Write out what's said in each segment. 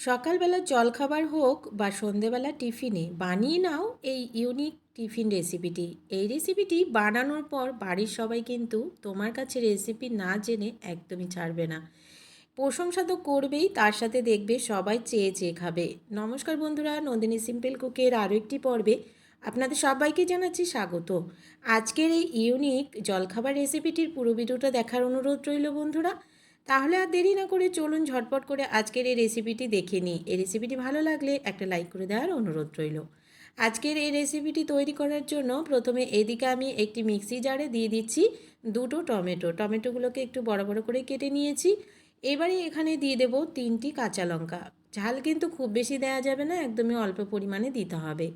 সকালবেলা জলখাবার হোক বা সন্ধেবেলা টিফিনে, বানিয়ে নাও এই ইউনিক টিফিন রেসিপিটি এই রেসিপিটি বানানোর পর বাড়ির সবাই কিন্তু তোমার কাছে রেসিপি না জেনে একদমই ছাড়বে না। প্রশংসা তো করবেই, তার সাথে দেখবে সবাই চেয়ে চেয়ে খাবে। নমস্কার বন্ধুরা, নন্দিনী সিম্পল কুকের আরও একটি পর্বে আপনাদের সবাইকে জানাচ্ছি স্বাগত। আজকের এই ইউনিক জলখাবার রেসিপিটির পুরো ভিডিওটা দেখার অনুরোধ রইল বন্ধুরা। তাহলে আর দেরি না করে চলুন ঝটপট করে আজকের এই রেসিপিটি দেখে নিই। এই রেসিপিটি ভালো লাগলে একটা লাইক করে দেওয়ার অনুরোধ রইল। আজকের এই রেসিপিটি তৈরি করার জন্য প্রথমে এদিকে আমি একটি মিক্সি জারে দিয়ে দিচ্ছি দুটো টমেটো। টমেটোগুলোকে একটু বড় বড় করে কেটে নিয়েছি। এবারে এখানে দিয়ে দেব তিনটি কাঁচা লঙ্কা। ঝাল কিন্তু খুব বেশি দেওয়া যাবে না, একদমই অল্প পরিমাণে দিতে হবে।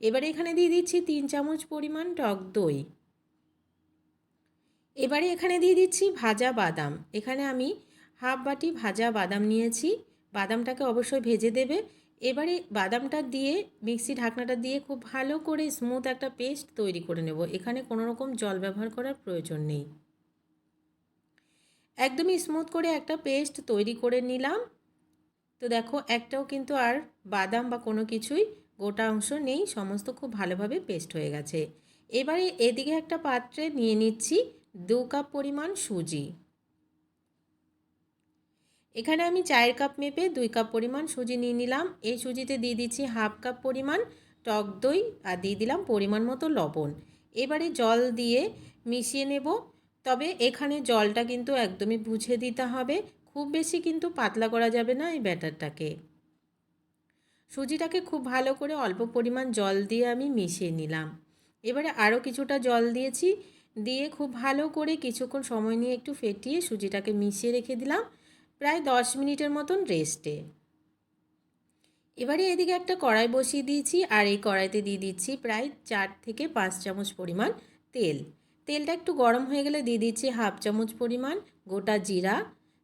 এবারে এখানে দিয়ে দিচ্ছি তিন চামচ পরিমাণ টক দই। এবারে এখানে দিয়ে দিচ্ছি ভাজা বাদাম। এখানে আমি হাফ বাটি ভাজা বাদাম নিয়েছি। বাদামটাকে অবশ্যই ভেজে দেবে। এবারে বাদামটা দিয়ে, মিক্সি ঢাকনাটা দিয়ে খুব ভালো করে স্মুথ একটা পেস্ট তৈরি করে নেব। এখানে কোনো রকম জল ব্যবহার করার প্রয়োজন নেই। একদমই স্মুথ করে একটা পেস্ট তৈরি করে নিলাম। তো দেখো, একটাও কিন্তু আর বাদাম বা কোনো কিছুই গোটা অংশ নেই। সমস্ত খুব ভালোভাবে পেস্ট হয়ে গেছে। এবারে এদিকে একটা পাত্রে নিয়ে নিচ্ছি দু কাপ পরিমাণ সুজি। এখানে আমি চায়ের কাপ মেপে দুই কাপ পরিমাণ সুজি নিয়ে নিলাম। এই সুজিতে দিয়ে দিচ্ছি হাফ কাপ পরিমাণ টক দই আর দিয়ে দিলাম পরিমাণ মতো লবণ। এবারে জল দিয়ে মিশিয়ে নেব। তবে এখানে জলটা কিন্তু একদমই বুঝে দিতে হবে। খুব বেশি কিন্তু পাতলা করা যাবে না এই ব্যাটারটাকে। সুজিটাকে খুব ভালো করে অল্প পরিমাণ জল দিয়ে আমি মিশিয়ে নিলাম। এবারে আরও কিছুটা জল দিয়েছি। দিয়ে খুব ভালো করে কিছুক্ষণ সময় নিয়ে একটু ফেটিয়ে সুজিটাকে মিশিয়ে রেখে দিলাম, প্রায় দশ মিনিটের মতন রেস্টে এবারে এদিকে একটা কড়াই বসিয়ে দিয়েছি আর এই কড়াইতে দিয়ে দিচ্ছি প্রায় চার থেকে পাঁচ চামচ পরিমাণ তেল। তেলটা একটু গরম হয়ে গেলে দিয়ে দিচ্ছি হাফ চামচ পরিমাণ গোটা জিরা।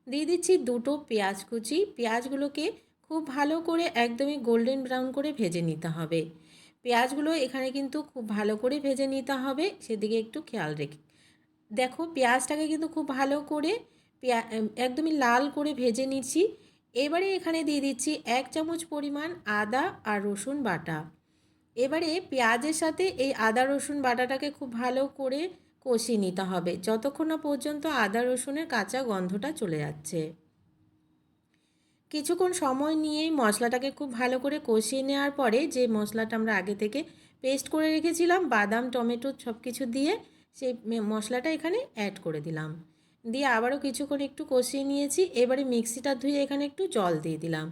দিয়ে দিচ্ছি দুটো পেঁয়াজ কুচি। পেঁয়াজগুলোকে খুব ভালো করে একদমই গোল্ডেন ব্রাউন করে ভেজে নিতে হবে। পেঁয়াজগুলো এখানে কিন্তু খুব ভালো করে ভেজে নিতে হবে, সেদিকে একটু খেয়াল রেখে। দেখো পেঁয়াজটাকে কিন্তু খুব ভালো করে পেঁয়া একদমই লাল করে ভেজে নিচ্ছি। এবারে এখানে দিয়ে দিচ্ছি এক চামচ পরিমাণ আদা আর রসুন বাটা। এবারে পেঁয়াজের সাথে এই আদা রসুন বাটাটাকে খুব ভালো করে কষিয়ে নিতে হবে, যতক্ষণ না পর্যন্ত আদা রসুনের কাঁচা গন্ধটা চলে যাচ্ছে। কিছুক্ষণ সময় নিয়েই মশলাটাকে খুব ভালো করে কষিয়ে নেওয়ার পরে যে মশলাটা আমরা আগে থেকে পেস্ট করে রেখেছিলাম, বাদাম, টমেটো সব কিছু দিয়ে সেই মশলাটা এখানে অ্যাড করে দিলাম। দিয়ে আবারও কিছুক্ষণ একটু কষিয়ে নিয়েছি, এবারে মিক্সিটা ধুয়ে এখানে একটু জল দিয়ে দিলাম।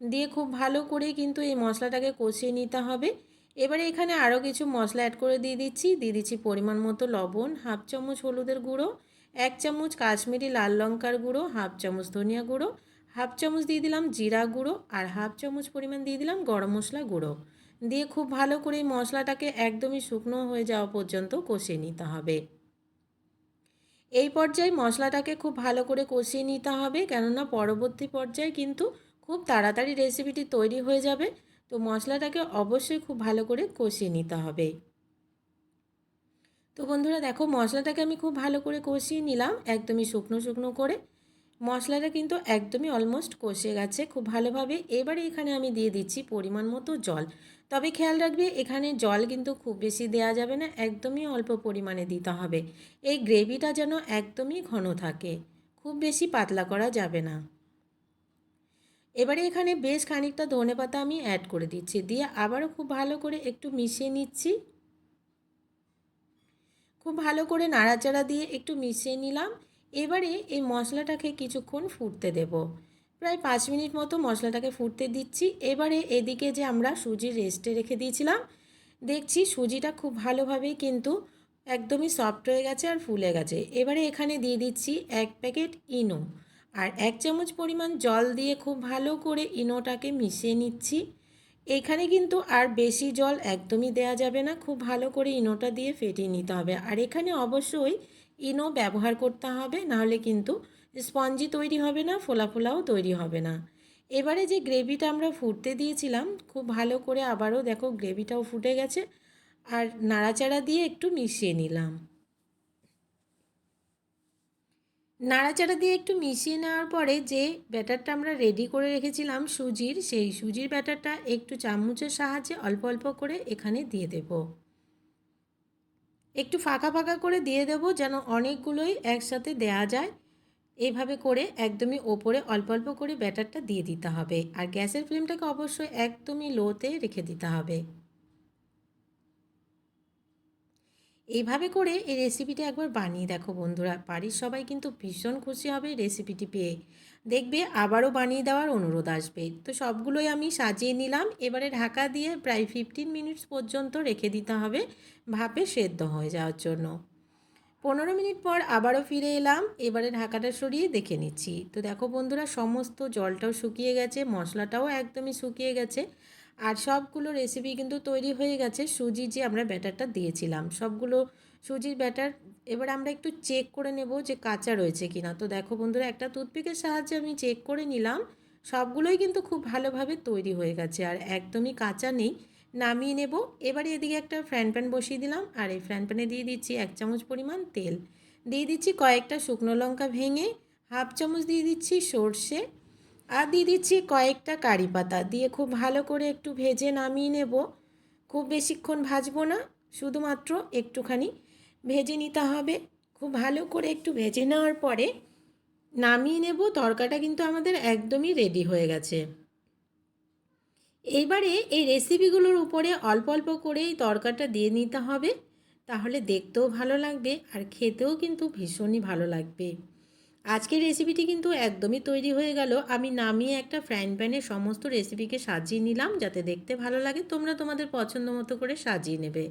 দিয়ে খুব ভালো করে কিন্তু এই মশলাটাকে কষিয়ে নিতে হবে। এবারে এখানে আরও কিছু মশলা অ্যাড করে দিয়ে দিচ্ছি। দিয়ে দিচ্ছি পরিমাণ মতো লবণ, হাফ চামচ হলুদের গুঁড়ো, এক চামচ কাশ্মীরি লাল লঙ্কার গুঁড়ো, হাফ চামচ ধনিয়া গুঁড়ো হাফ চামচ দিয়ে দিলাম জিরা গুঁড়ো আর হাফ চামচ পরিমাণ দিয়ে দিলাম গরম মশলা গুঁড়ো। দিয়ে খুব ভালো করে মশলাটাকে একদমই শুকনো হয়ে যাওয়া পর্যন্ত কষিয়ে নিতে হবে। এই পর্যায়ে মশলাটাকে খুব ভালো করে কষিয়ে নিতে হবে, কেননা পরবর্তী পর্যায়ে কিন্তু খুব তাড়াতাড়ি রেসিপিটি তৈরি হয়ে যাবে। তো মশলাটাকে অবশ্যই খুব ভালো করে কষিয়ে নিতে হবে। তো বন্ধুরা দেখো মশলাটাকে আমি খুব ভালো করে কষিয়ে নিলাম একদমই শুকনো শুকনো করে। মশলাটা কিন্তু একদমই অলমোস্ট কষে গেছে। খুব ভালোভাবে এবারে এখানে আমি দিয়ে দিচ্ছি পরিমাণ মতো জল। তবে খেয়াল রাখবে, এখানে জল কিন্তু খুব বেশি দেওয়া যাবে না, একদমই অল্প পরিমাণে দিতে হবে। এই গ্রেভিটা যেন একদমই ঘন থাকে, খুব বেশি পাতলা করা যাবে না। এবারে এখানে বেশ খানিকটা ধনে পাতা আমি অ্যাড করে দিচ্ছি, দিয়ে আবারও খুব ভালো করে একটু মিশিয়ে নিচ্ছি। খুব ভালো করে নাড়াচাড়া দিয়ে একটু মিশিয়ে নিলাম। এবারে এই মশলাটাকে কিছুক্ষণ ফুটতে দেব। প্রায় পাঁচ মিনিট মতো মশলাটাকে ফুটতে দিচ্ছি। এবারে এদিকে যে আমরা সুজির রেস্টে রেখে দিয়েছিলাম, দেখছি সুজিটা খুব ভালোভাবেই কিন্তু একদমই সফট হয়ে গেছে আর ফুলে গেছে। এবারে এখানে দিয়ে দিচ্ছি এক প্যাকেট ইনো। আর এক চামচ পরিমাণ জল দিয়ে খুব ভালো করে ইনোটাকে মিশিয়ে নিচ্ছি। এখানে কিন্তু আর বেশি জল একদমই দেয়া যাবে না। খুব ভালো করে ইনোটা দিয়ে ফেটিয়ে নিতে হবে। আর এখানে অবশ্যই ইনো ব্যবহার করতে হবে, নাহলে কিন্তু স্পঞ্জি তৈরি হবে না, ফোলা ফোলাও তৈরি হবে না। এবারে যে গ্রেভিটা আমরা ফুটতে দিয়েছিলাম, খুব ভালো করে আবারও দেখো গ্রেভিটাও ফুটে গেছে, আর নাড়াচাড়া দিয়ে একটু মিশিয়ে নিলাম। নাড়াচাড়া দিয়ে একটু মিশিয়ে নেওয়ার পরে যে ব্যাটারটা আমরা রেডি করে রেখেছিলাম সুজির, সেই সুজির ব্যাটারটা একটু চামচের সাহায্যে অল্প অল্প করে এখানে দিয়ে দেব। একটু ফাঁকা ফাঁকা করে দিয়ে দেব যেন অনেকগুলোই একসাথে দেয়া যায়। এভাবে করে একদমই ওপরে অল্প অল্প করে ব্যাটারটা দিয়ে দিতে হবে। আর গ্যাসের ফ্লেমটাকে অবশ্যই একদমই লোতে রেখে দিতে হবে। এইভাবে করে এই রেসিপিটা একবার বানিয়ে দেখো বন্ধুরা। বাড়ির সবাই কিন্তু ভীষণ খুশি হবে রেসিপিটি পেয়ে। দেখবে আবারও বানিয়ে দেওয়ার অনুরোধ আসবে। তো সবগুলোই আমি সাজিয়ে নিলাম। এবারে ঢাকা দিয়ে প্রায় ফিফটিন মিনিটস পর্যন্ত রেখে দিতে হবে। ভাপে সেদ্ধ হয়ে যাওয়ার জন্য। পনেরো মিনিট পর আবারও ফিরে এলাম। এবারে ঢাকাটা সরিয়ে দেখে নিচ্ছি। তো দেখো বন্ধুরা, সমস্ত জলটাও শুকিয়ে গেছে, মশলাটাও একদমই শুকিয়ে গেছে। আর সবগুলো রেসিপি কিন্তু তৈরি হয়ে গেছে। সুজি যে আমরা ব্যাটারটা দিয়েছিলাম, সবগুলো সুজির ব্যাটার। এবার আমরা একটু চেক করে নেব যে কাঁচা রয়েছে কি না তো দেখো বন্ধুরা, একটা টুথপিকের সাহায্যে আমি চেক করে নিলাম, সবগুলোই কিন্তু খুব ভালোভাবে তৈরি হয়ে গেছে আর একদমই কাঁচা নেই। নামিয়ে নেব। এবারে এদিকে একটা ফ্রাইন প্যান বসিয়ে দিলাম আর এই ফ্রাইন প্যানে দিয়ে দিচ্ছি এক চামচ পরিমাণ তেল। দিয়ে দিচ্ছি কয়েকটা শুকনো লঙ্কা ভেঙে হাফ চামচ দিয়ে দিচ্ছি সর্ষে আর দিয়ে দিচ্ছি কয়েকটা কারি পাতা। দিয়ে খুব ভালো করে একটু ভেজে নামিয়ে নেব। খুব বেশিক্ষণ ভাজবো না, শুধুমাত্র একটুখানি ভেজে নিতে হবে। খুব ভালো করে একটু ভেজে নেওয়ার পরে নামিয়ে নেব, তরকাটা কিন্তু আমাদের একদমই রেডি হয়ে গেছে। এইবারে এই রেসিপিগুলোর উপরে অল্প অল্প করে এই তরকাটা দিয়ে নিতে হবে, তাহলে দেখতেও ভালো লাগবে আর খেতেও কিন্তু ভীষণই ভালো লাগবে। আজকের রেসিপিটি কিন্তু একদমই তৈরি হয়ে গেল। আমি নামিয়ে একটা ফ্রাইং প্যানে সমস্ত রেসিপিকে সাজিয়ে নিলাম, যাতে দেখতে ভালো লাগে। তোমরা তোমাদের পছন্দ মতো করে সাজিয়ে নেবে।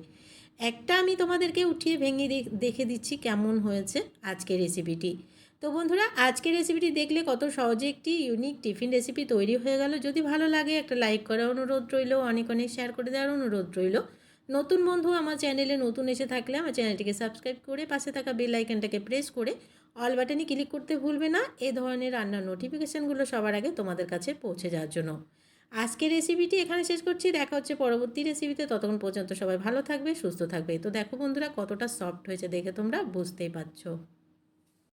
একটা আমি তোমাদেরকে উঠিয়ে ভেঙে দেখে দিচ্ছি কেমন হয়েছে আজকের রেসিপিটি তো বন্ধুরা, আজকের রেসিপিটি দেখলে কত সহজে একটি ইউনিক টিফিন রেসিপি তৈরি হয়ে গেল। যদি ভালো লাগে, একটা লাইক করার অনুরোধ রইল, অনেক অনেক শেয়ার করে দেওয়ার অনুরোধ রইল। নতুন বন্ধু আমার চ্যানেলে নতুন এসে থাকলে আমার চ্যানেলটিকে সাবস্ক্রাইব করে পাশে থাকা বেল আইকনটাকে প্রেস করে অল বাটনে ক্লিক করতে ভুলবে না। এ ধরনের রান্নার নোটিফিকেশানগুলো সবার আগে তোমাদের কাছে পৌঁছে যাওয়ার জন্য। আজকের রেসিপিটি এখানে শেষ করছি। দেখা হচ্ছে পরবর্তী রেসিপিতে ততক্ষণ পর্যন্ত সবাই ভালো থাকবে, সুস্থ থাকবে। তো দেখো বন্ধুরা, কতটা সফট হয়েছে দেখে তোমরা বুঝতেই পারছ।